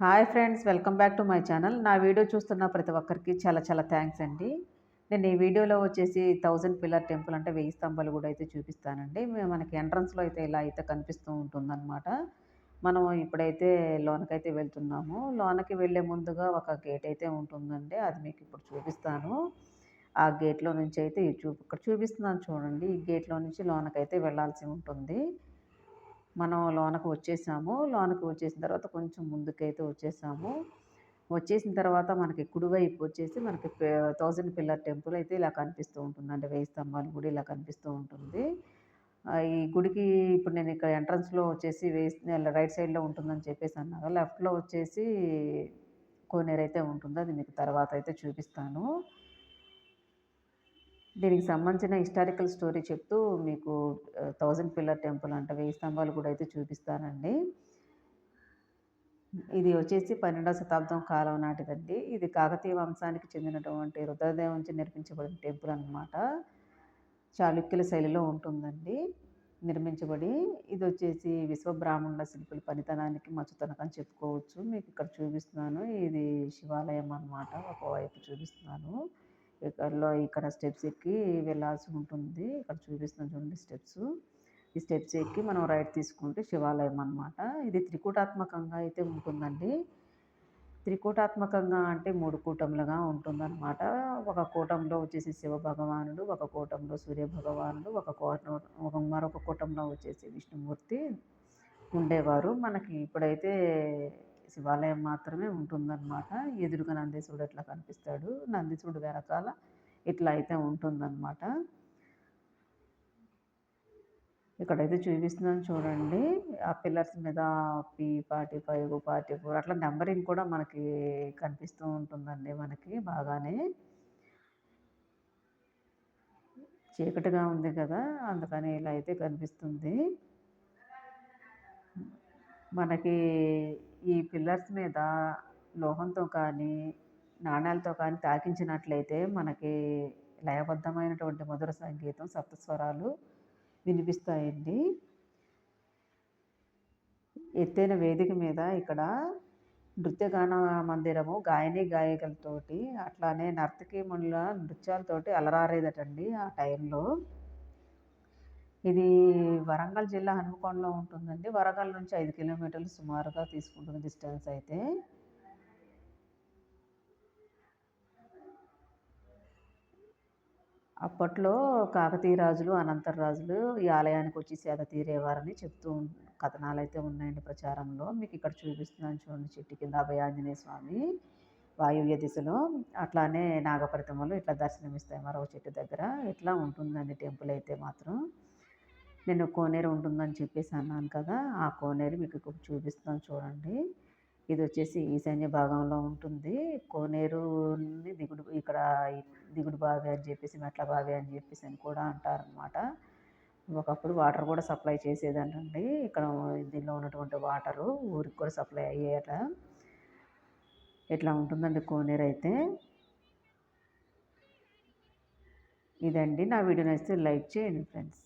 Hi friends welcome back to my channel. నా video చూస్తున్న ప్రతి ఒక్కరికి చాలా చాలా థ్యాంక్స్ అండి. నేను ఈ వీడియోలో వచ్చేసి థౌజండ్ పిల్లర్ టెంపుల్ అంటే వెయ్యి స్తంభాలు కూడా అయితే చూపిస్తానండి. మనకి ఎంట్రన్స్లో అయితే ఇలా అయితే కనిపిస్తూ ఉంటుందన్నమాట. మనం ఇప్పుడైతే లోనకైతే వెళ్తున్నాము. లోనకి వెళ్ళే ముందుగా ఒక గేట్ అయితే ఉంటుందండి. అది మీకు ఇప్పుడు చూపిస్తాను. ఆ గేట్లో నుంచి అయితే చూ ఇక్కడ చూపిస్తున్నాను చూడండి. ఈ గేట్లో నుంచి లోనకైతే వెళ్ళాల్సి ఉంటుంది. మనం లోనకు వచ్చేసాము. లోనకు వచ్చేసిన తర్వాత కొంచెం ముందుకైతే వచ్చేసాము. వచ్చేసిన తర్వాత మనకి కుడివైపు వచ్చేసి మనకి థౌజండ్ పిల్లర్ టెంపుల్ అయితే ఇలా కనిపిస్తూ ఉంటుంది. అంటే వెయ్యి స్తంభాలు గుడి ఇలా కనిపిస్తూ ఉంటుంది. ఈ గుడికి ఇప్పుడు నేను ఇక్కడ ఎంట్రన్స్లో వచ్చేసి వేసి రైట్ సైడ్లో ఉంటుందని చెప్పేసి అన్నాను లెఫ్ట్లో వచ్చేసి కోనేరు అయితే ఉంటుంది. అది మీకు తర్వాత అయితే చూపిస్తాను. దీనికి సంబంధించిన హిస్టారికల్ స్టోరీ చెప్తూ మీకు థౌజండ్ పిల్లర్ టెంపుల్ అంటే వెయ్యి స్తంభాలు కూడా అయితే చూపిస్తానండి. ఇది వచ్చేసి పన్నెండవ శతాబ్దం కాలం నాటిదండి. ఇది కాకతీయ వంశానికి చెందినటువంటి రుద్రదేవం నుంచి నిర్మించబడిన టెంపుల్ అనమాట చాళుక్యుల శైలిలో ఉంటుందండి నిర్మించబడి. ఇది వచ్చేసి విశ్వబ్రాహ్మణుల శిల్పుల పనితనానికి మచ్చుతనకని చెప్పుకోవచ్చు. మీకు ఇక్కడ చూపిస్తున్నాను. ఇది శివాలయం అనమాట ఒకవైపు చూపిస్తున్నాను. ఇక్కడలో ఇక్కడ స్టెప్స్ ఎక్కి వెళ్ళాల్సి ఉంటుంది. ఇక్కడ చూపిస్తున్నాను చూడండి స్టెప్స్ ఈ స్టెప్స్ ఎక్కి మనం రైట్ తీసుకుంటే శివాలయం అనమాట ఇది త్రికూటాత్మకంగా అయితే ఉంటుందండి. త్రికూటాత్మకంగా అంటే మూడు కూటములుగా ఉంటుందన్నమాట. ఒక కూటంలో వచ్చేసి శివ భగవానుడు ఒక కూటంలో సూర్య భగవానుడు ఒక కోట మరొక కూటంలో వచ్చేసి విష్ణుమూర్తి ఉండేవారు. మనకి ఇప్పుడైతే శివాలయం మాత్రమే ఉంటుందన్నమాట. ఎదురుగా నందీశ్వరుడు ఎట్లా కనిపిస్తాడు? నందీశ్వరుడు వెనకాల ఇట్లా అయితే ఉంటుందన్నమాట. ఇక్కడైతే చూపిస్తున్నాను చూడండి. ఆ పిల్లర్స్ మీద P forty five forty four అట్లా నెంబరింగ్ కూడా మనకి కనిపిస్తూ ఉంటుందండి మనకి బాగానే. చీకటిగా ఉంది కదా అందుకని ఇలా అయితే కనిపిస్తుంది. మనకి ఈ పిల్లర్స్ మీద లోహంతో కానీ నాణ్యాలతో కానీ తాకించినట్లయితే మనకి లయబద్ధమైనటువంటి మధుర సంగీతం సప్తస్వరాలు వినిపిస్తాయండి. ఎత్తైన వేదిక మీద ఇక్కడ నృత్యగాన మందిరము గాయని గాయకులతోటి అట్లానే నర్తకీముల నృత్యాలతోటి అలరారేదటండి ఆ టైంలో. ఇది వరంగల్ జిల్లా హనుమకొండలో ఉంటుందండి. వరంగల్ నుంచి ఐదు కిలోమీటర్లు సుమారుగా తీసుకుంటుంది డిస్టెన్స్ అయితే. అప్పట్లో కాకతీయ రాజులు అనంతర రాజులు ఈ ఆలయానికి వచ్చి సేద తీరేవారని చెప్తూ కథనాలు అయితే ఉన్నాయండి ప్రచారంలో. మీకు ఇక్కడ చూపిస్తున్నాను చూడండి చెట్టు కింద అభయాంజనేయ స్వామి వాయువ్య దిశలో. అట్లానే నాగప్రతిమలు ఇట్లా దర్శనమిస్తాయి మరో చెట్టు దగ్గర. ఇట్లా ఉంటుందండి టెంపుల్ అయితే మాత్రం. నేను కోనేరు ఉంటుందని చెప్పేసి అన్నాను కదా ఆ కోనేరు మీకు చూపిస్తాను చూడండి. ఇది వచ్చేసి ఈశాన్య భాగంలో ఉంటుంది. కోనేరుని దిగుడు ఇక్కడ దిగుడు బావి అని చెప్పేసి మెట్ల బావి అని చెప్పేసి అని కూడా అంటారనమాట ఒకప్పుడు వాటర్ కూడా సప్లై చేసేదంటండి. ఇక్కడ దీనిలో ఉన్నటువంటి వాటరు ఊరికి కూడా సప్లై అయ్యేట. ఇట్లా ఉంటుందండి కోనేరు అయితే? ఇదండి. నా వీడియో నచ్చితే లైక్ చేయండి ఫ్రెండ్స్.